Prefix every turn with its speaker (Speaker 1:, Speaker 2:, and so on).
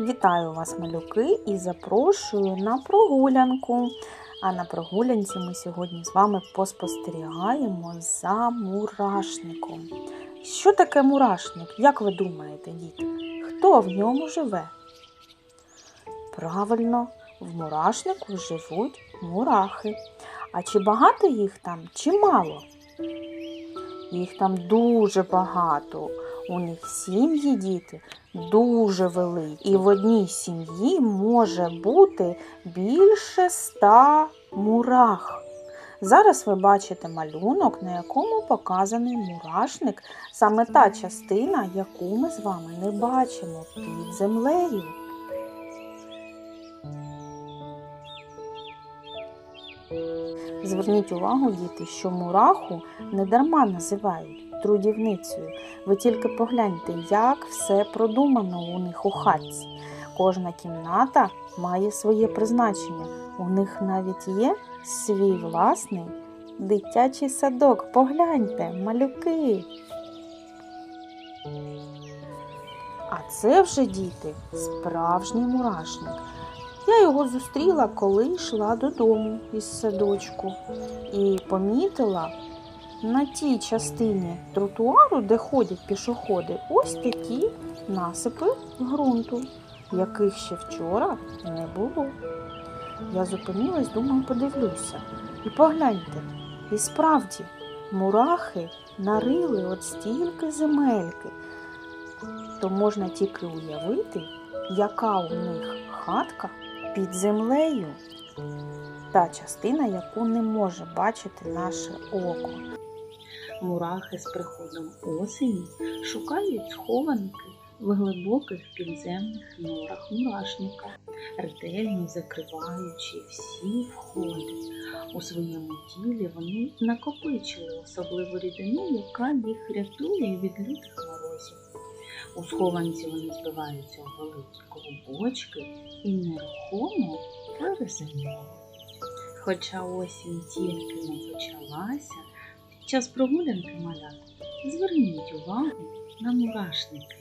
Speaker 1: Вітаю вас, малюки, і запрошую на прогулянку. А на прогулянці ми сьогодні з вами поспостерігаємо за мурашником. Що таке мурашник? Як ви думаєте, діти? Хто в ньому живе? Правильно, в мурашнику живуть мурахи. А чи багато їх там, чи мало? Їх там дуже багато. У них сім'ї діти дуже великі. І в одній сім'ї може бути більше ста мурах. Зараз ви бачите малюнок, на якому показаний мурашник, саме та частина, яку ми з вами не бачимо під землею. Зверніть увагу, діти, що мураху не дарма називають трудівницею. Ви тільки погляньте, як все продумано у них у хатці. Кожна кімната має своє призначення. У них навіть є свій власний дитячий садок. Погляньте, малюки. А це вже діти, справжній мурашник. Я його зустріла, коли йшла додому із садочку, і помітила на тій частині тротуару, де ходять пішоходи, ось такі насипи ґрунту, яких ще вчора не було. Я зупинилась, думаю, подивлюся. І погляньте, і справді мурахи нарили от стільки земельки, то можна тільки уявити, яка у них хатка під землею. Та частина, яку не може бачити наше око.
Speaker 2: Мурахи з приходом осені шукають схованки в глибоких підземних норах мурашника, ретельно закриваючи всі входи. У своєму тілі вони накопичили особливу рідину, яка їх рятує від лютих морозів. У схованці вони збиваються у великі клубочки і нерухомо перезимовують. Хоча осінь тільки не почалася, час прогулянки малят зверніть увагу на мурашники.